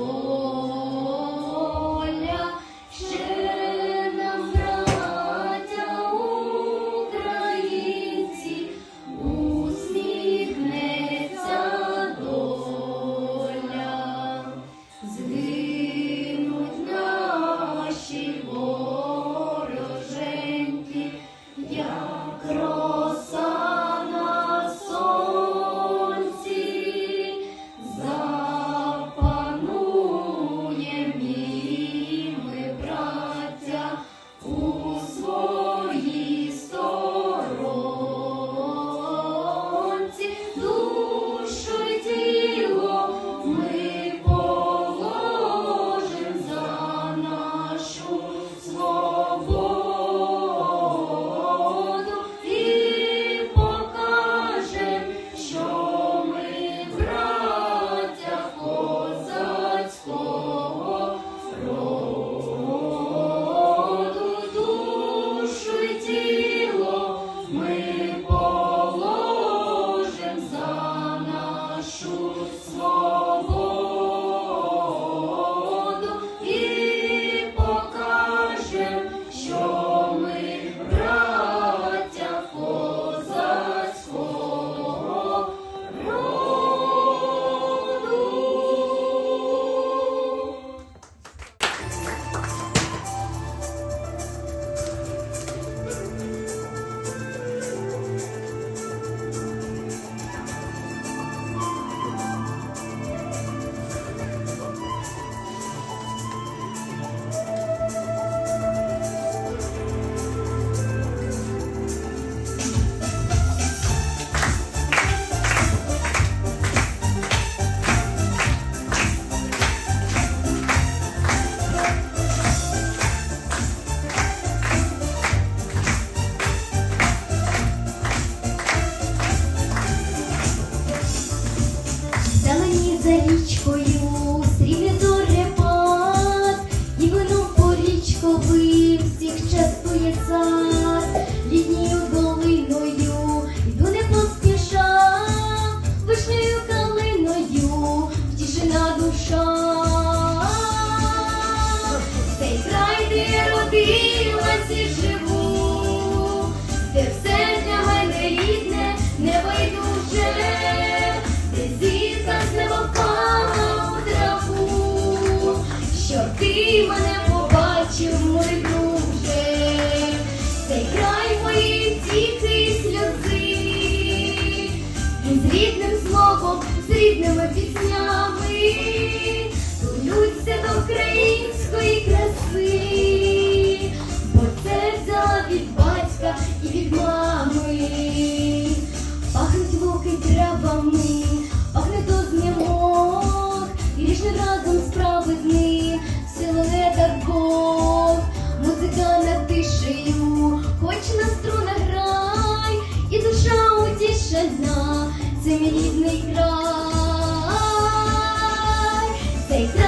Oh. no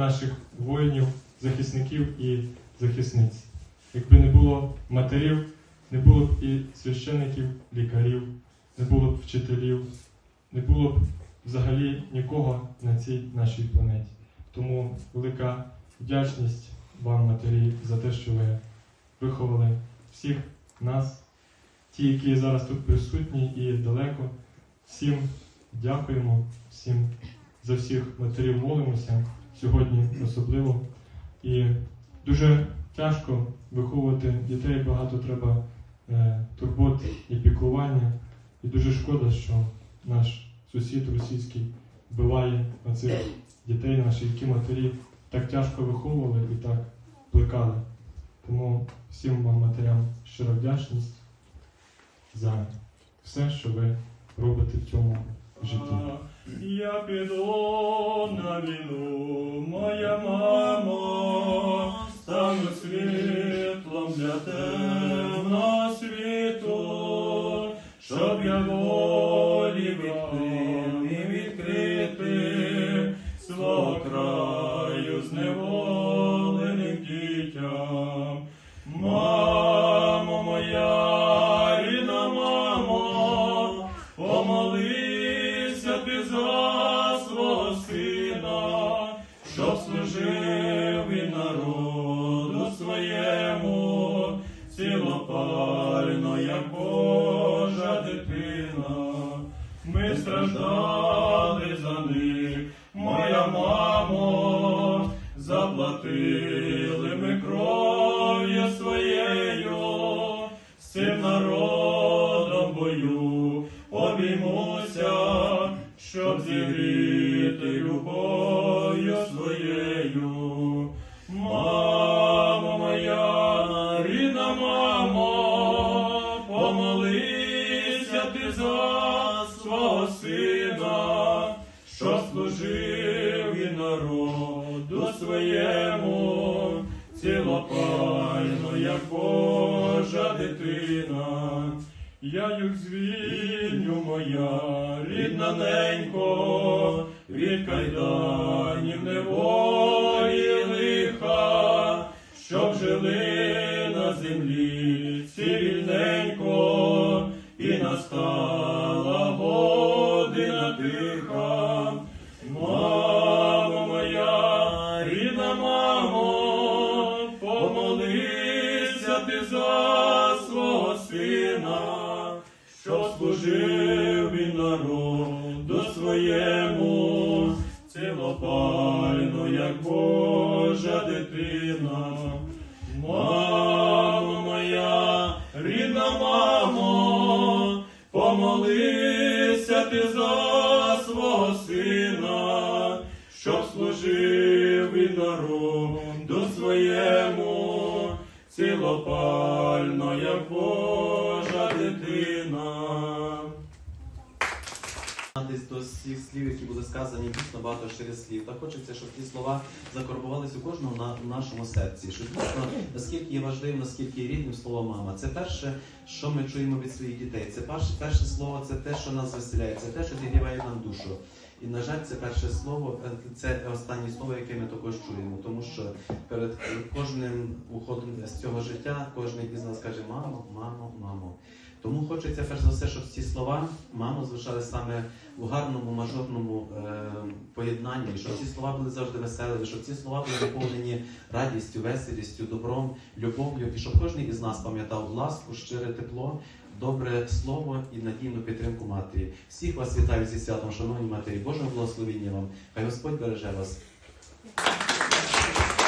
наших воїнів, захисників і захисниць. Якби не було матерів, не було б і священиків, лікарів, не було б вчителів, не було б взагалі нікого на цій нашій планеті. Тому велика вдячність вам, матері, за те, що ви виховали всіх нас, ті, які зараз тут присутні і далеко. Всім дякуємо, всім за всіх матерів молимося сьогодні особливо. І дуже тяжко виховувати дітей, багато треба е, турбот і піклування. І дуже шкода, що наш сусід російський вбиває оцих дітей, наші, які матері так тяжко виховували і так плекали. Тому всім вам матерям щира вдячність за все, що ви робите в цьому житті. Я піду на війну, моя мама, стану світлом для темного світу, щоб я волі відкрив і відкрити свого краю зневолених дітям. печально, як Божа дитина, ми страждали за них, моя мамо, заплатили ми кров'ю своєю, з цим народом бою обіймуся, щоб зігріти. Рідна своєму, цілопально, як Божа дитина. Мамо моя, рідна мамо, помолися ти за свого сина, щоб служив він народу своєму, цілопально, як Божа всіх слів, які були сказані, дійсно багато через слів. Та хочеться, щоб ті слова закорбувалися у кожному на в нашому серці. Що дійсно, наскільки є важливим, наскільки є рідним слово мама. Це перше, що ми чуємо від своїх дітей. Це перше, перше слово, це те, що нас веселяє, це те, що зігріває нам душу. І, на жаль, це перше слово, е, це останнє слово, яке ми також чуємо, тому що перед кожним уходом з цього життя кожен із нас каже мамо, мамо, мамо. Тому хочеться перш за все, щоб ці слова мамо звучали саме у гарному мажорному е, поєднанні, щоб ці слова були завжди веселі, щоб ці слова були наповнені радістю, веселістю, добром, любов'ю, і щоб кожен із нас пам'ятав ласку, щире тепло, добре слово і надійну підтримку матері. Всіх вас вітаю зі святом, шановні матері, Божого благословіння вам. Хай Господь береже вас.